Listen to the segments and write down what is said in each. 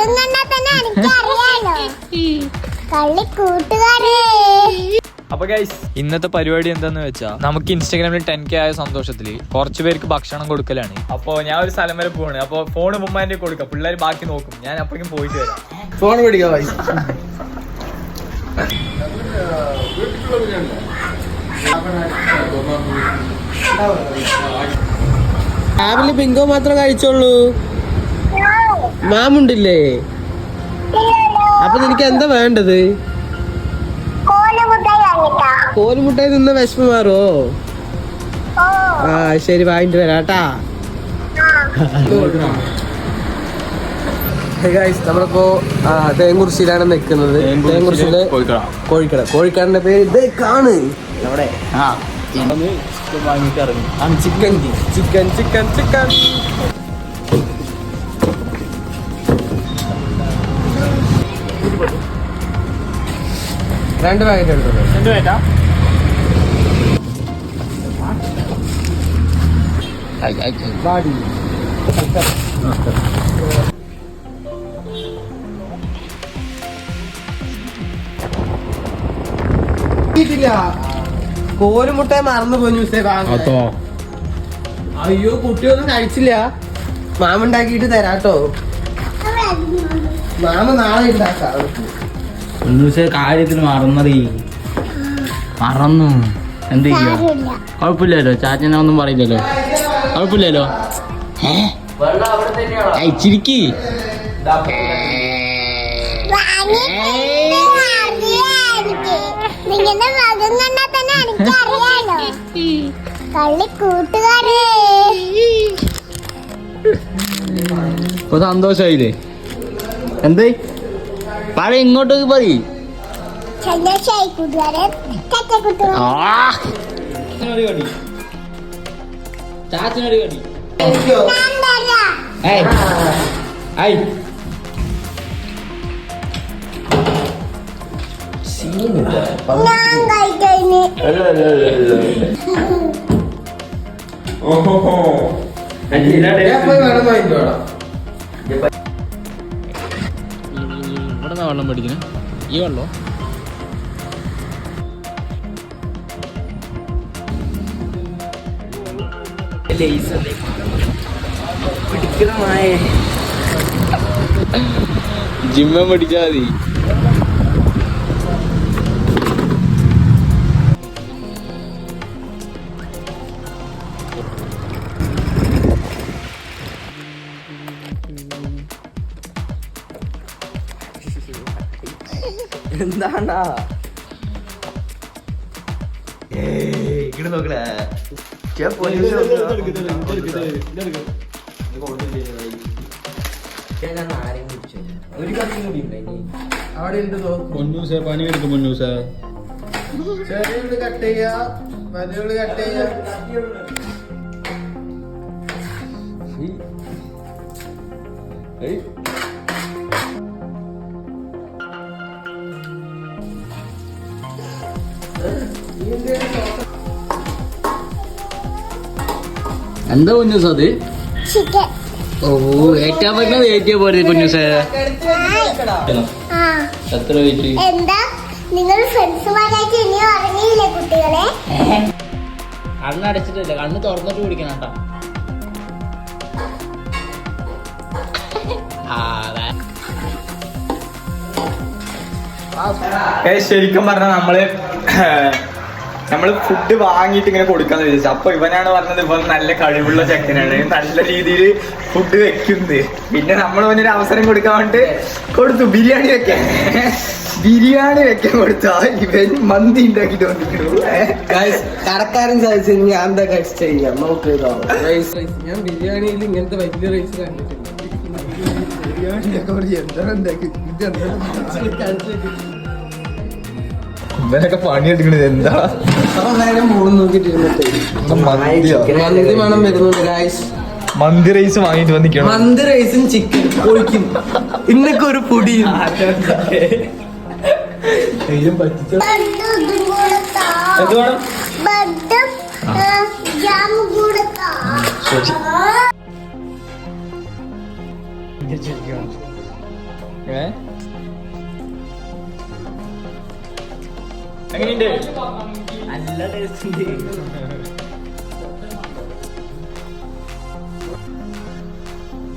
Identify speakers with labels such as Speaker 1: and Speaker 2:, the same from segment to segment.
Speaker 1: കണ്ടാ തന്നെ എനിക്കറിയാലോ. കള്ളി കൂട്ടുകാരേ.
Speaker 2: അപ്പൊ ഗൈസ് ഇന്നത്തെ പരിപാടി എന്താന്ന് വെച്ചാ നമുക്ക് ഇൻസ്റ്റാഗ്രാമിൽ ടെൻ കെ ആയ സന്തോഷത്തിൽ കുറച്ചു പേർക്ക് ഭക്ഷണം കൊടുക്കലാണ്. അപ്പൊ ഞാൻ ഒരു സ്ഥലം വരെ പോവാണ്. അപ്പൊ ഫോൺ ഉമ്മാന്റെ കൊടുക്കാം. പിള്ളേർ ബാക്കി നോക്കും. ഞാൻ അപ്പോഴേക്കും പോയിട്ട് വരാം.
Speaker 3: ഫോൺ പിടിക്കാം രാവിലെ ബിങ്കോ മാത്രം കഴിച്ചോളൂ മാമുണ്ടില്ലേ? അപ്പൊ നിനക്ക് എന്താ വേണ്ടത്?
Speaker 1: കോലമുട്ടായി
Speaker 3: നിന്ന് വിശപ്പ് മാറോ ആ ശരി വാങ്ങിട്ട് വരാട്ടാ നമ്മളിപ്പോ ആ, തേങ്കുറിശ്ശിയിലാണ് നിൽക്കുന്നത്. തേങ്കുറിശ്ശിയിൽ കോഴിക്കട. കോഴിക്കടന്റെ പേര് ഇത് കാണ്. Chicken chicken chicken chicken. രണ്ട് പാക്കറ്റ് എടുത്തോളൂ രണ്ട് ബാഡി. കോരുമുട്ട മറന്നു പോയി അയ്യോ കുട്ടിയൊന്നും കഴിച്ചില്ല. മാമുണ്ടാക്കിട്ട് തരാട്ടോ. മാമ നാളെ ഉണ്ടാക്കാം.
Speaker 4: ഉണ്ണൂസെ കാര്യത്തിൽ മറന്നറി മറന്നു. എന്ത് ചെയ്യാ? കുഴപ്പമില്ലല്ലോ. ചാച്ചനെ ഒന്നും പറയില്ലല്ലോ. കുഴപ്പമില്ലല്ലോ. ചിരിക്കി ഇപ്പൊ സന്തോഷായില്ലേ? എന്തേ? പറ ഇങ്ങോട്ടേക്ക് പറ. ഓഹോ
Speaker 1: ഞാൻ
Speaker 3: പോയി വേണം വാങ്ങിട്ട്
Speaker 4: വെള്ളം മേടിക്കുന്നത് ഈ വെള്ളം? ജിമ്മ പിടിച്ചാ മതി.
Speaker 3: എന്താണ്ടാ അവിടെ ഉണ്ട്
Speaker 4: പൊന്നൂസേ പണി എടുക്കും പൊന്നൂസേ.
Speaker 3: ചെറിയുള്ളി കട്ട് ചെയ്യാ. വലിയുള്ളി കട്ട് ചെയ്യാ.
Speaker 4: എന്താ പൊന്നൂസ് അത്
Speaker 1: ചിക്കൻ.
Speaker 4: ഓ ഏറ്റവും പറ്റുന്നത് ഏറ്റവും പോരെ പൊന്നൂസേ
Speaker 1: ആ.
Speaker 4: എത്ര വെയിറ്റ്
Speaker 1: എന്താ? നിങ്ങൾ ഫ്രണ്ട്സുമാരായിട്ട് ഇനി ഉറങ്ങിയില്ലേ കുട്ടികളെ?
Speaker 4: കണ്ണ് അടച്ചിട്ടില്ല. കണ്ണ് തുറന്നിട്ട് കുടിക്കണം കേട്ടോ.
Speaker 2: ശരിക്കും പറഞ്ഞാൽ നമ്മൾ നമ്മൾ ഫുഡ് വാങ്ങിയിട്ട് ഇങ്ങനെ കൊടുക്കാന്ന് വിചാരിച്ചു. അപ്പൊ ഇവനാണ് പറഞ്ഞത് ഇവൻ നല്ല കഴിവുള്ള ചെക്കനാണ്. നല്ല രീതിയിൽ ഫുഡ് വെക്കുന്നത് പിന്നെ നമ്മൾ അവനൊരു അവസരം കൊടുക്കാൻ വേണ്ടി കൊടുത്തു. ബിരിയാണി വെക്കാൻ. ബിരിയാണി വെക്കാൻ കൊടുത്താ. ഇവൻ മന്തി ഉണ്ടാക്കിട്ട് വന്നിട്ടു
Speaker 3: ഗൈസ് കടക്കാരൻ സാധിച്ചു ഞാൻ എന്താ കഴിച്ചു ചെയ്യാം റൈസ് ഞാൻ ബിരിയാണിയിൽ ഇങ്ങനത്തെ വലിയ റൈസ് കണ്ടിട്ടില്ല. ബിരിയാണി എന്താ ഉണ്ടാക്കി? ഇത് എന്താ?
Speaker 2: ഇവനൊക്കെ പണിയെടുക്കണത് എന്താ?
Speaker 3: മന്തി
Speaker 2: റൈസ് വാങ്ങിട്ട് വന്നിക്കണം
Speaker 3: മന്തി റൈസും ചിക്കൻ പൊളിക്കും ഇന്നൊക്കെ ഒരു പൊടിയും.
Speaker 1: താ.
Speaker 2: ഏ? എങ്ങനെയുണ്ട്?
Speaker 4: നല്ല ടേസ്റ്റ്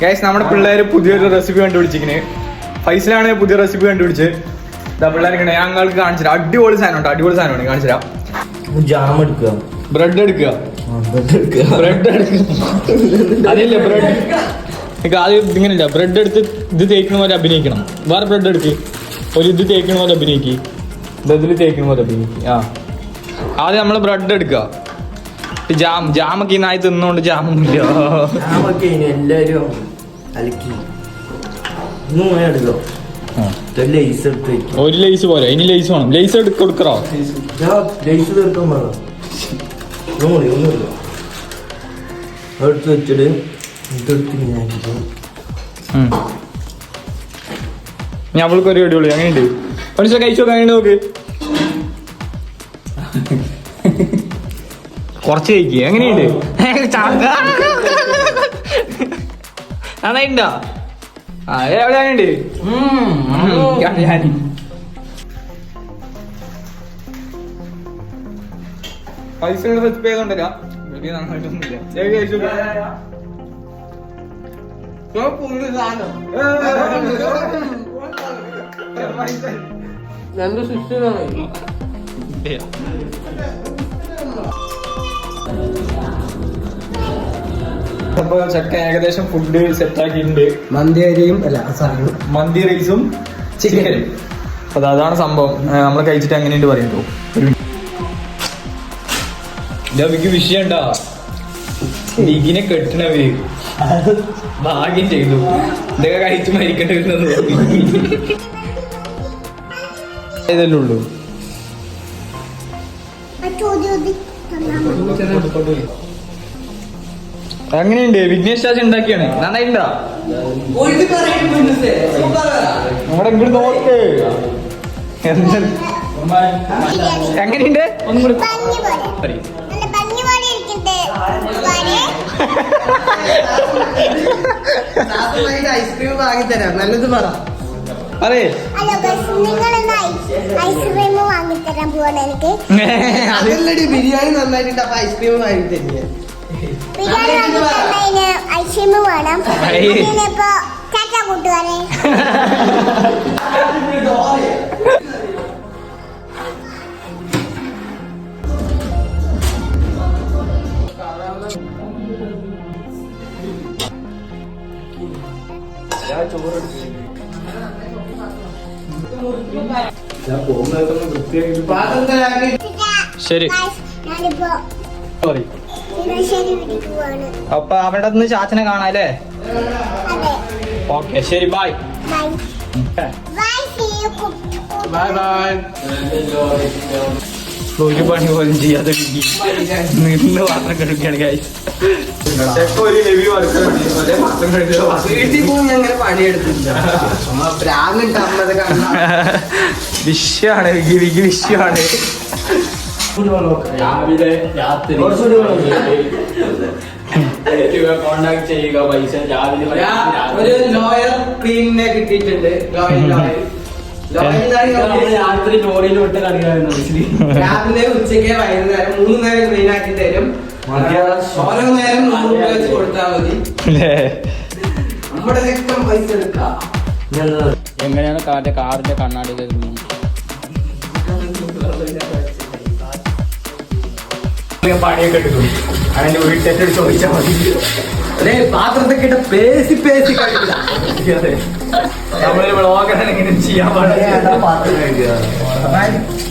Speaker 2: ഗൈസ് നമ്മുടെ പിള്ളേര് പുതിയൊരു റെസിപ്പി കണ്ടുപിടിച്ചിങ്ങനെ ഫൈസലാണ് പുതിയ റെസിപ്പി കണ്ടുപിടിച്ച്. പിള്ളേർ പിള്ളേർക്ക് ഞങ്ങൾക്ക് കാണിച്ചു തരാം. അടിപൊളി സാധനം ഉണ്ട് അടിപൊളി സാധനമാണ് കാണിച്ചുതരാം
Speaker 4: ജാം എടുക്കുക.
Speaker 2: ബ്രെഡ് എടുക്കുക. ബ്രെഡ് എടുക്കുക. അതില്ല ബ്രെഡ് ആദ്യം ഇങ്ങനെയില്ല ബ്രെഡ് എടുത്ത് ഇത് തേക്കണ പോലെ അഭിനയിക്കണം. വേറെ ബ്രെഡ് എടുക്ക്. ഒരു ഇത് തേക്കണ പോലെ അഭിനയിക്ക്. ഇത് ഇതിൽ തേക്കണ പോലെ അഭിനയിക്ക് ആ. ആദ്യം നമ്മൾ ബ്രെഡ് എടുക്കുക ജാം ജാമൊക്കെ ഈ നായി തിന്നുകൊണ്ട് ജാമൊന്നുമില്ല.
Speaker 4: അലക്കി. എടുക്കോ വെക്കും.
Speaker 2: ഒരു ലേസ് പോലെ ഇനി ലേസ് വേണം. ലേസ് എടുത്ത് കൊടുക്കറോ
Speaker 4: ലേസ് തീർക്കാൻ എടുത്ത്. വെച്ചിട്ട് ഇതെടുത്ത്
Speaker 2: ഞാൻ അടിപൊളി. അങ്ങനെയുണ്ട്. മനുഷ്യ കഴിച്ചു നോക്കാൻ നോക്ക്. കുറച്ച് കഴിക്കുക എങ്ങനെയുണ്ട്? നന്നായിട്ടുണ്ടോ? ആ എവിടെ അങ്ങനെയുണ്ട് പൈസ റെസിപ്പി ചെയ്തോണ്ടല്ല വലിയ നന്നായിട്ടൊന്നുമില്ല. കഴിച്ചു
Speaker 3: രണ്ട് സിസ്റ്ററാണ്.
Speaker 2: അപ്പൊ ചക്ക ഏകദേശം ഫുഡ് സെറ്റ് ആക്കിയിട്ടുണ്ട്.
Speaker 3: മന്തി അരിയും അല്ല സോറി
Speaker 2: മന്തി റൈസും ചിക്കനും അപ്പൊ അതാണ് സംഭവം. നമ്മൾ കഴിച്ചിട്ട് എങ്ങനെയുണ്ട് പറയുമ്പോ വിക്ക് വിഷയണ്ടാ. ലിഗിനെ കെട്ടണവര്. ഭാഗ്യം ചെയ്തു. ഇതൊക്കെ കഴിച്ച് മരിക്കേണ്ടി വരുന്നത് ഇതല്ലേ ഉള്ളൂ. എങ്ങനെയുണ്ട് വിഘ്നേഷ് രാജ് ഉണ്ടാക്കിയാണ്. നന്നായിട്ടുണ്ടോ? നമ്മുടെ ഇങ്ങോട്ട് നോക്ക്. എന്ത്? എങ്ങനെയുണ്ട്? ഒന്നും കൂടി
Speaker 3: ഐസ്ക്രീം വാങ്ങി തരാം നല്ലത് പറ
Speaker 2: പറയേ
Speaker 1: ഐസ്ക്രീം വാങ്ങിത്തരാൻ പോവാണ് എനിക്ക്.
Speaker 3: അതല്ലടി ബിരിയാണി നന്നായിട്ടുണ്ട് അപ്പൊ ഐസ്ക്രീം വാങ്ങി തരുന്നത്
Speaker 1: ബിരിയാണി ഐസ്ക്രീം വേണം. ഇപ്പൊ ചാറ്റ കൂട്ടുകാരെ.
Speaker 2: ശരി. അപ്പൊ അവിടെ നിന്ന് ചാച്ചനെ കാണാല്ലേ
Speaker 1: അല്ലേ?
Speaker 2: ഓക്കെ ശരി bye
Speaker 1: bye bye
Speaker 2: bye bye ഒരു പണി പോലും ചെയ്യാതെ. നിന്ന് പാത്രം
Speaker 3: കഴുകുകയാണ്
Speaker 2: വിഷയാണ് വിഗി വിഗി വിഷയാണ്
Speaker 4: രാവിലെ രാത്രി കോണ്ടാക്ട് ചെയ്യുക പൈസ. രാവിലെ
Speaker 3: ഒരു ലോയർ ക്ലീനിനെ കിട്ടിയിട്ടുണ്ട്. ലോയൽ ലോയൽ
Speaker 4: രാത്രി ലോറിയിൽ വിട്ട് കളിക്കാറുണ്ട്
Speaker 3: രാവിലെ ഉച്ചയ്ക്ക് വൈകുന്നേരം മൂന്ന് നേരം ക്ലീൻ ആക്കി തരും. ഓരോ നേരം നൂറ് രൂപ വെച്ച് കൊടുത്താൽ മതി. നമ്മുടെ ലക്ഷം പൈസ എടുക്കാം.
Speaker 4: എങ്ങനെയാണ് കാറിന്റെ കാറിന്റെ കണ്ണാടി
Speaker 2: പണിയൊക്കെ എടുക്കും അങ്ങനെ ഒരു ടെസ്റ്റ് ചോദിച്ചാൽ മതി.
Speaker 3: അതെ പാത്രത്തെ കിട്ട പേസി പേസി കഴിക്കില്ല.
Speaker 2: അതെ നമ്മളൊരു വ്ളോഗാണ് എങ്ങനെ ചെയ്യാൻ പാടില്ല.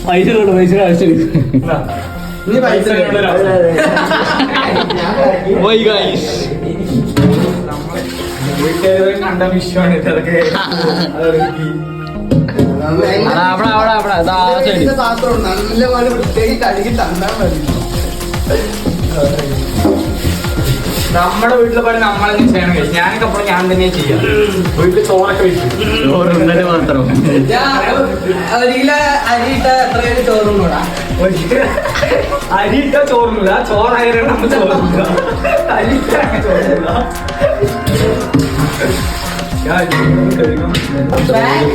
Speaker 4: പൈസ കൊണ്ട് പൈസ ആവശ്യം
Speaker 3: ഇനി പൈസ
Speaker 2: കണ്ട വിഷയമാണ് ഇതൊക്കെ.
Speaker 4: അവിടെ അവിടെ അവിടെ.
Speaker 3: പാത്രം നല്ല പോലെ വൃത്തിയായി കഴുകി തന്നാൽ മതി.
Speaker 2: നമ്മുടെ വീട്ടിലെ പണി നമ്മളെന്നെ ചെയ്യണം കഴിച്ചു ഞാനൊക്കെ അപ്പോൾ ഞാൻ തന്നെ ചെയ്യാം. വീട്ടിൽ ചോറൊക്കെ വെച്ചു
Speaker 4: ചോറ് ഇന്നലെ മാത്രം.
Speaker 3: ഒരു കിലോ അരിയിട്ട എത്രയും ചോറും കൂടാ
Speaker 2: അരി ഇട്ട ചോറില്ല ചോറായാലും നമ്മൾ ചോറില്ല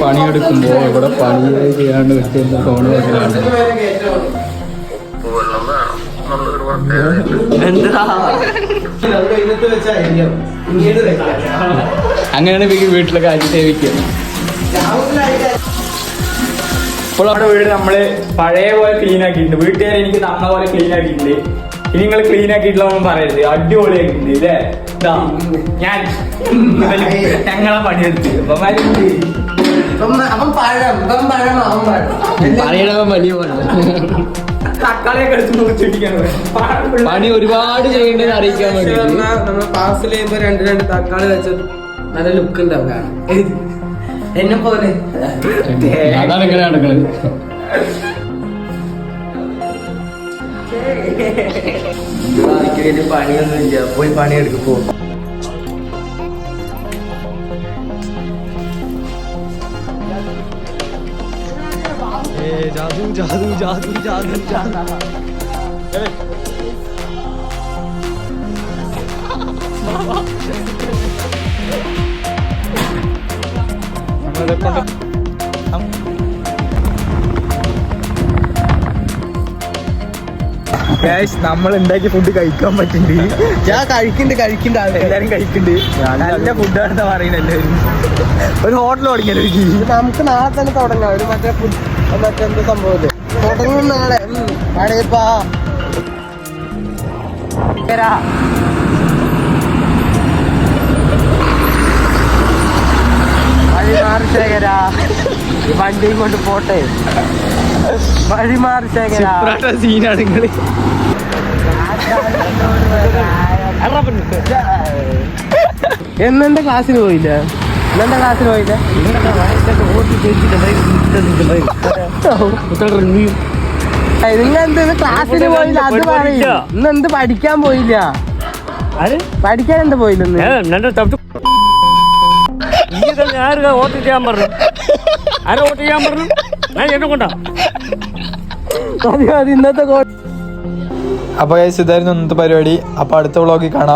Speaker 2: പണിയെടുക്കുമ്പോ ഇവിടെ പണി ചെയ്യാണ്ട് വെച്ചിരുന്ന ഫോൺ വെക്കലാണ് അങ്ങനെയാണ് വീട്ടിലെ കാര്യം സേവിക്കുക. ഇപ്പോൾ നമ്മുടെ വീട് നമ്മൾ പഴയ പോലെ ക്ലീൻ ആക്കിയിട്ടുണ്ട്. വീട്ടുകാർ എനിക്ക് തന്ന പോലെ ക്ലീൻ ആക്കിയിട്ടുണ്ട്. ഇനി നിങ്ങൾ ക്ലീൻ ആക്കിയിട്ടുള്ള പറയരുത്. അടിപൊളിയാക്കിയിട്ടുണ്ട് ഇല്ലേ? ഞാൻ ഞങ്ങളെ പണിയെടുത്ത്. അപ്പൊ മരുന്ന്.
Speaker 3: അവൻ- അവൻ പഴം അവൻ പഴം അവൻ പഴം.
Speaker 4: പണിയിടവൻ വലിയ പണി
Speaker 2: തക്കാളിയൊക്കെ
Speaker 4: ഒരുപാട് ചെയ്യേണ്ടത് അറിയിക്കാൻ വേണ്ടി
Speaker 3: നമ്മൾ പാസ് ചെയ്യുമ്പോ രണ്ട് രണ്ട് തക്കാളി വെച്ചത് നല്ല ലുക്ക് ഉണ്ടാവും. എന്നെ പോലെ.
Speaker 4: അതാണ് ഇങ്ങനെ നടക്കുന്നത്
Speaker 3: പണിയൊന്നും ഇല്ല പോയി പണിയെടുക്കും പോ
Speaker 2: നമ്മൾ ഉണ്ടാക്കിയ ഫുഡ് കഴിക്കാൻ പറ്റുന്നുണ്ട്
Speaker 3: ഞാൻ കഴിക്കുന്നുണ്ട് കഴിക്കണ്ട
Speaker 2: എല്ലാരും കഴിക്കുന്നുണ്ട് നല്ല ഫുഡാണെന്ന് പറയുന്നത് എല്ലാവരും ഒരു ഹോട്ടൽ തുടങ്ങിയാലോ
Speaker 3: നമുക്ക് നാളെ തന്നെ തുടങ്ങാം. ഒരു മറ്റേ ഫുഡ് മറ്റേ എന്ത് സംഭവം തുടങ്ങും നാളെ. അടേപ്പാ വഴിമാറി ശേഖര. ഈ വണ്ടിയും കൊണ്ട് പോട്ടെ. വഴിമാറി ശേഖര.
Speaker 2: സീനാണ് നിങ്ങൾ
Speaker 3: എന്നെന്റെ ക്ലാസ്സിന് പോയില്ല. ഇന്നെന്താ ക്ലാസ്സിൽ പോയില്ലേ നിങ്ങളെന്ത് ക്ലാസ്സിൽ പോയില്ല? അത് പറയില്ല ഇന്ന് എന്ത് പഠിക്കാൻ പോയില്ല? പഠിക്കാൻ എന്ത് പോയില്ലെന്ന്
Speaker 5: ഞാൻ വോട്ട് ചെയ്യാൻ ചെയ്യാൻ പറഞ്ഞു ഞാൻ എന്നെ കൊണ്ടാ.
Speaker 2: ഇതായിരുന്നു ഇന്നത്തെ പരിപാടി. അപ്പൊ അടുത്ത വ്ളോഗിൽ കാണാം.